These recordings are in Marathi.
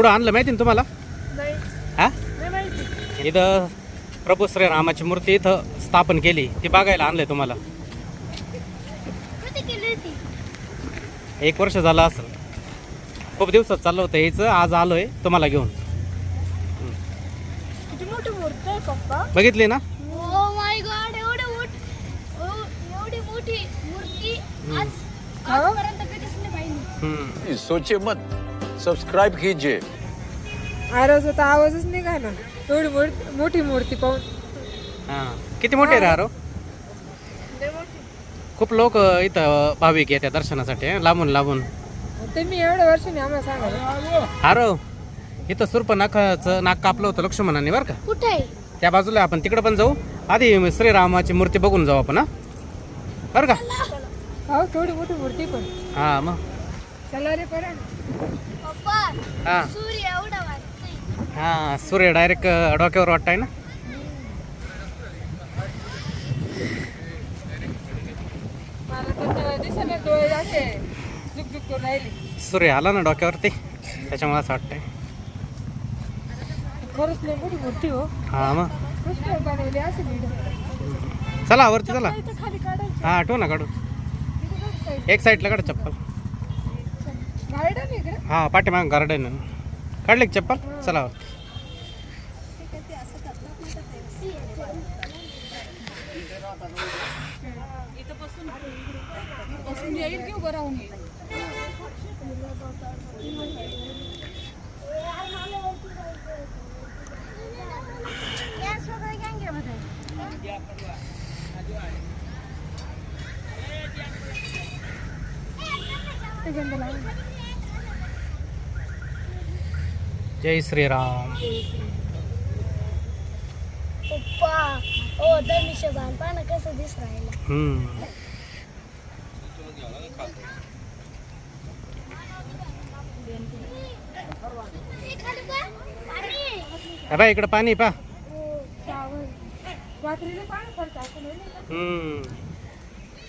कुठं आणलं माहिती ना तुम्हाला? नाही. हा? इथं प्रभू श्रीरामाची मूर्ती इथं स्थापन केली. ती बघायला आणलंय तुम्हाला. कधी केली होती? एक वर्ष झालं असेल. खूप दिवसात चाललं होतं यायचं आज आलोय तुम्हाला घेऊन. किती मोठी मूर्ती आहे पप्पा. बघितली ना? ओ माय गॉड एवढी मोठी एवढी मोठी मूर्ती आज आजपर्यंत कधीच नाही पाहिली. हम्म. सोचे मत. सब्सक्राइब कीजिए. आरोचा आवाजच निघा ना एवढी मोठी मोठी मूर्ती पाहून. हा. किती मोठे रे अरो खूप लोक इथं भाविक येतात दर्शनासाठी हं, लांबून लांबून. ते मी एवढ्या वर्षांनी आम्हाला सांगायला अरो इथं सुरप नाकाचं नाक कापलं होतं लक्ष्मणाने बरं का? कुठे त्या बाजूला आपण तिकडे पण जाऊ. आधी श्रीरामाची मूर्ती बघून जाऊ आपण हा? बरं का? हो केवढी मोठी मूर्ती पण. हा मग. चला रे परा. हा. सूर्य एवढा वाटतोय. हा सूर्य डायरेक्ट डोक्यावर वाटताय ना? सूर्य आला ना डोक्यावरती? त्याच्यामुळे असं वाटतंय. हो. हा मग? चला वरती चला. इथं खाली काढायची. हा आठव ना काढू. एक साईडला काढ चप्पल. गार्डन इकडे. हा पाठीमाग गार्डन काढले का चप्पल? चला. वरती. बसून जय श्रीराम. पप्पा ओ धनुष्य बाण पाना कसं दिस राहिला. हम्म. हे बाय इकडं पाणी पा? हम्म.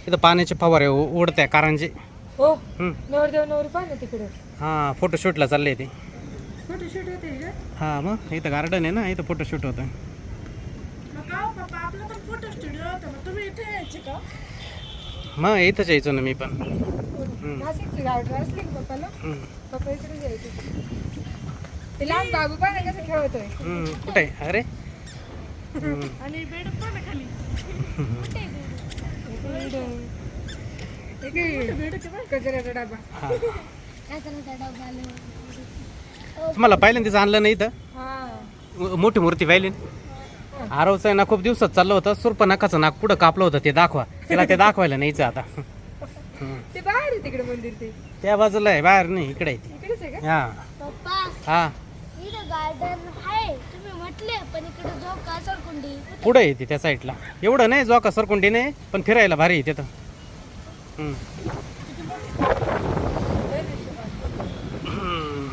इथं पाण्याचे फवारे उ- उडत्या कारंजे. हो. हम्म. नवरदेव नवरी पाहा तिकडे. हा फोटोशूटला चालले ते. फोटो शूट होते हा? मग? इथं गार्डन आहे ना इथं फोटोशूट होतं. होता मग तुम्ही इथे यायचे का? मग इथंच यायचो ना मी पण. नाशिकची असली का पप्पाला. पप्पा इकडे जायचे ते लहान बाबू कसं खेळतोय? हम्म. कुठे? आहे अरे? हम्म. आणि बेड पण खाली. कचऱ्याचा डबा हा. तुम्हाला पहिल्यांदाच आणलं नाही इथं? हा. मो- मोठी मूर्ती पाहिली. आरवचं आहे ना खूप दिवसात चाललं होतं. सुरप नाकाचं नाक पुढं कापलं होतं ते दाखवा. तिला ते दाखवायला न्यायचं आता. ते बाहेर आहे तिकडे मंदिर ते. त्या बाजूला आहे बाहेर नाही इकडे आहे ती. इकडेच आहे का? हा. पप्पा हा. इथं गार्डन आहे. तुम्ही म्हटले पण इकडे जो का सरकुंडी. पुढे येते त्या साईडला एवढं नाही जो का सरकुंडी नाही पण फिरायला भारी आहे तिथं हम्म. हम्म.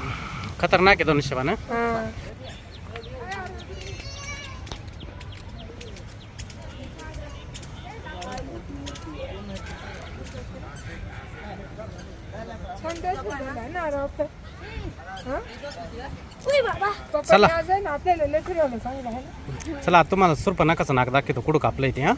खतरनाक आहे धनुष्यबाण हं? हा हा चला. आपल्याला आता तुम्हाला सुरप नाकाचं नाक दाखवतो कुठं कापलंय ते हा